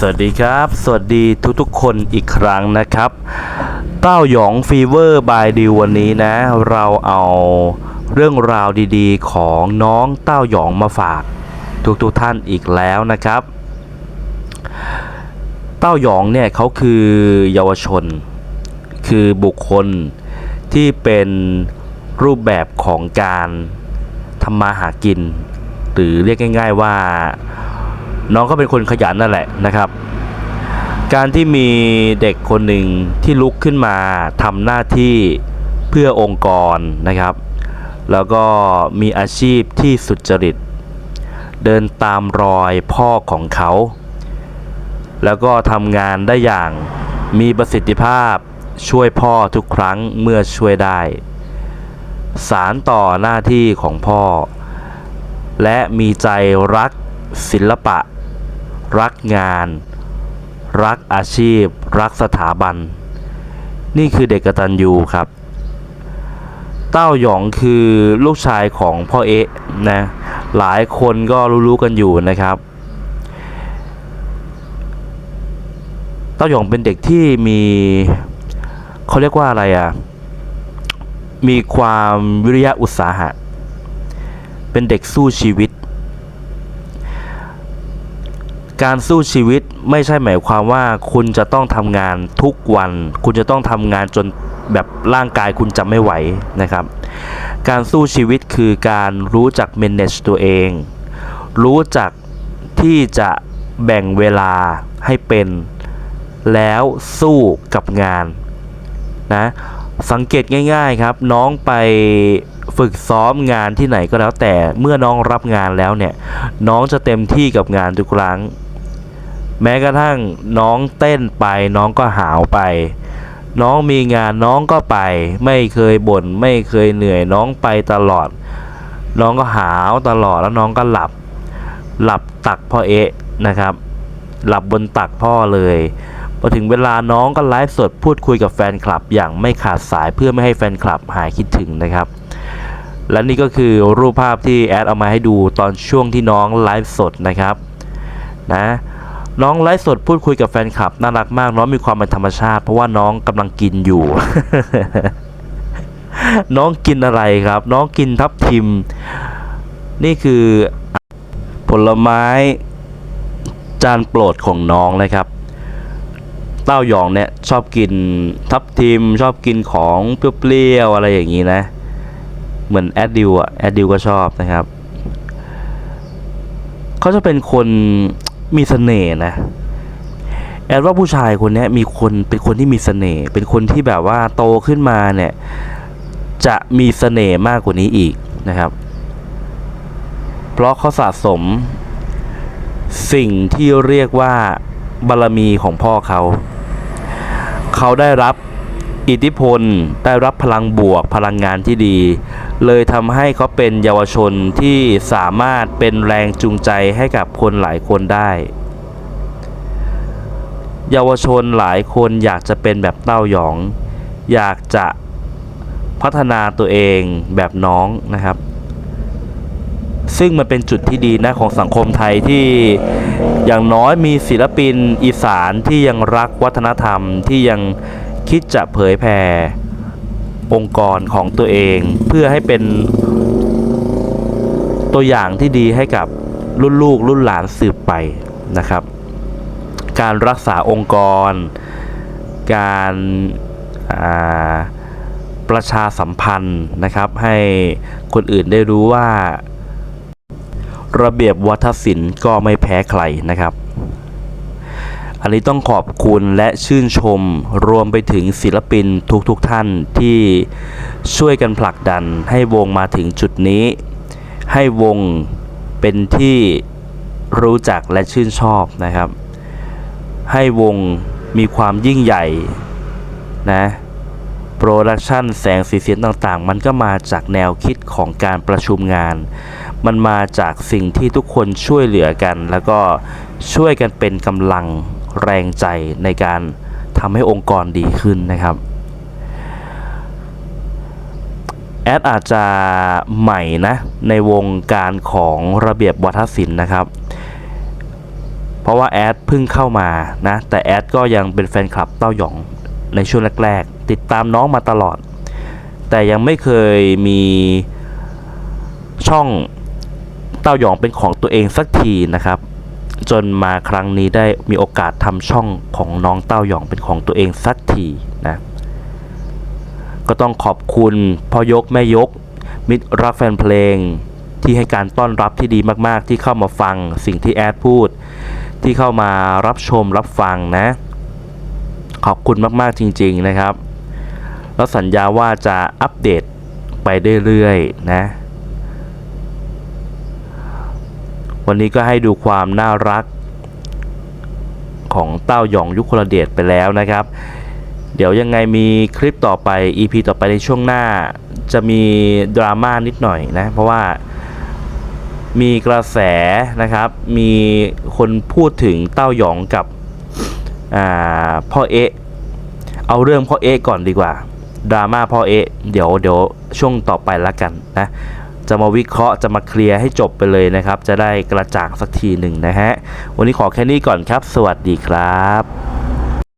สวัสดีครับ สวัสดีทุกๆคนอีกครั้งนะครับ เต้าหยองฟีเวอร์บายดิววันนี้นะ เราเอาเรื่องราวดีๆ ของน้องเต้าหยองมาฝากทุกๆท่านอีกแล้วนะครับ เต้าหยองเนี่ยเขาคือเยาวชน คือบุคคลที่เป็นรูปแบบของการทำมาหากิน หรือเรียกง่าย ๆว่า น้องก็เป็นคนขยันนั่นแหละนะครับ การที่มีเด็กคนหนึ่งที่ลุกขึ้นมาทำหน้าที่เพื่อองค์กรนะครับ แล้วก็มีอาชีพที่สุจริต เดินตามรอยพ่อของเขา แล้วก็ทำงานได้อย่างมีประสิทธิภาพช่วยพ่อทุกครั้งเมื่อช่วยได้ สารต่อหน้าที่ของพ่อ และมีใจรักศิลปะ รักงาน รักอาชีพ รักสถาบัน นี่คือเด็กกตัญญูครับ เต้าหยองคือลูกชายของพ่อเอ๊ะนะหลายคนก็รู้ๆกันอยู่นะครับ เต้าหยองเป็นเด็กที่มีเขาเรียกว่าอะไรอะมีความวิริยะอุตสาหะ เป็นเด็กสู้ชีวิต การสู้ชีวิตไม่ใช่หมายความว่าคุณจะต้องทำงานทุกวัน คุณจะต้องทำงานจนแบบร่างกายคุณจะไม่ไหวนะครับ การสู้ชีวิตคือการรู้จัก manage ตัวเอง รู้จักที่จะแบ่งเวลาให้เป็น แล้วสู้กับงานนะสังเกตง่ายๆครับ น้องไปฝึกซ้อมงานที่ไหนก็แล้วแต่เมื่อน้องรับงานแล้วเนี่ย น้องจะเต็มที่กับงานทุกครั้ง แม้กระทั่งน้องเต้นไปน้องก็หาวไป น้องมีงานน้องก็ไป ไม่เคยบ่นไม่เคยเหนื่อยน้องไปตลอด น้องก็หาวตลอดแล้วน้องก็หลับ หลับตักพ่อเอะนะครับ หลับบนตักพ่อเลยพอถึงเวลาน้องก็ไลฟ์สดพูดคุยกับแฟนคลับ อย่างไม่ขาดสายเพื่อไม่ให้แฟนคลับหายคิดถึงนะครับ และนี่ก็คือรูปภาพที่แอดเอามาให้ดูตอนช่วงที่น้องไลฟ์สดนะครับนะ น้องไลฟ์สดพูดคุยกับแฟนคลับน่ารักมากน้องมีความเป็นธรรมชาติ เพราะว่าน้องกำลังกินอยู่ น้องกินอะไรครับ น้องกินทับทิม นี่คือผลไม้จานโปรดของน้องนะครับ เต้าหยองเนี่ยชอบกินทับทิม ชอบกินของเปรี้ยวๆอะไรอย่างนี้นะ เหมือนแอดดิวอะแอดดิวก็ชอบนะครับ เขาจะเป็นคน มีเสน่ห์นะแอดว่าผู้ชายคนนี้มีคนเป็นคนที่มีเสน่ห์เป็นคนที่แบบว่าโตขึ้นมาเนี่ย จะมีเสน่ห์มากกว่านี้อีกนะครับ เพราะเขาสะสม สิ่งที่เรียกว่าบารมีของพ่อเขา เขาได้รับ อิทธิพลได้รับพลังบวกพลังงานที่ดี เลยทำให้เขาเป็นเยาวชนที่สามารถเป็นแรงจูงใจให้กับคนหลายคนได้ เยาวชนหลายคนอยากจะเป็นแบบเต้าหยอง อยากจะพัฒนาตัวเองแบบน้องนะครับ ซึ่งมันเป็นจุดที่ดีนะของสังคมไทยที่อย่างน้อยมีศิลปินอีสานที่ยังรักวัฒนธรรมที่ยัง คิดจะเผยแผ่องค์กรของตัวเองเพื่อให้เป็นตัวอย่างที่ดีให้กับรุ่นลูกรุ่นหลานสืบไปนะครับ การรักษาองค์กร การาประชาสัมพันธ์นะครับ ให้คนอื่นได้รู้ว่า ระเบียบวัฒนศิลป์ก็ไม่แพ้ใครนะครับ อันนี้ต้องขอบคุณและชื่นชมรวมไปถึงศิลปินทุกๆทท่านที่ช่วยกันผลักดันให้วงมาถึงจุดนี้ ให้วงเป็นที่รู้จักและชื่นชอบนะครับ ให้วงมีความยิ่งใหญ่นะโปรดักชันแสงสีเสียงต่างๆ มันก็มาจากแนวคิดของการประชุมงาน มันมาจากสิ่งที่ทุกคนช่วยเหลือกัน แล้วก็ช่วยกันเป็นกำลัง แรงใจในการทำให้องค์กรดีขึ้นนะครับแอดอาจจะใหม่นะในวงการของระเบียบวัฒนศิลป์นะครับ เพราะว่าแอดเพิ่งเข้ามานะแต่แอดก็ยังเป็นแฟนคลับเต้าหยองในช่วงแรกๆ ติดตามน้องมาตลอด แต่ยังไม่เคยมีช่องเต้าหยองเป็นของตัวเองสักทีนะครับ จนมาครั้งนี้ได้มีโอกาสทำช่องของน้องเต้าหยองเป็นของตัวเองสักทีนะ ก็ต้องขอบคุณพ่อยกแม่ยก มิตรรักแฟนเพลงที่ให้การต้อนรับที่ดีมากๆ ที่เข้ามาฟังสิ่งที่แอดพูด ที่เข้ามารับชมรับฟังนะ ขอบคุณมากๆจริง ๆนะครับ แล้วสัญญาว่าจะอัปเดตไปเรื่อยๆนะ วันนี้ก็ให้ดูความน่ารัก ของเต้าหยองยุคลเดชไปแล้วนะครับ เดี๋ยวยังไงมีคลิปต่อไป EP ต่อไปในช่วงหน้า จะมีดราม่านิดหน่อยนะ เพราะว่ามีกระแสนะครับ มีคนพูดถึงเต้าหยองกับอ่าพ่อเอะเอาเรื่องพ่อเอะก่อนดีกว่า ดราม่าพ่อเอะเดี๋ยวเดี๋ยวช่วงต่อไปละกันนะ จะมาวิเคราะห์จะมาเคลียร์ให้จบไปเลยนะครับ จะได้กระจ่างสักทีหนึ่งนะฮะ วันนี้ขอแค่นี้ก่อนครับ สวัสดีครับ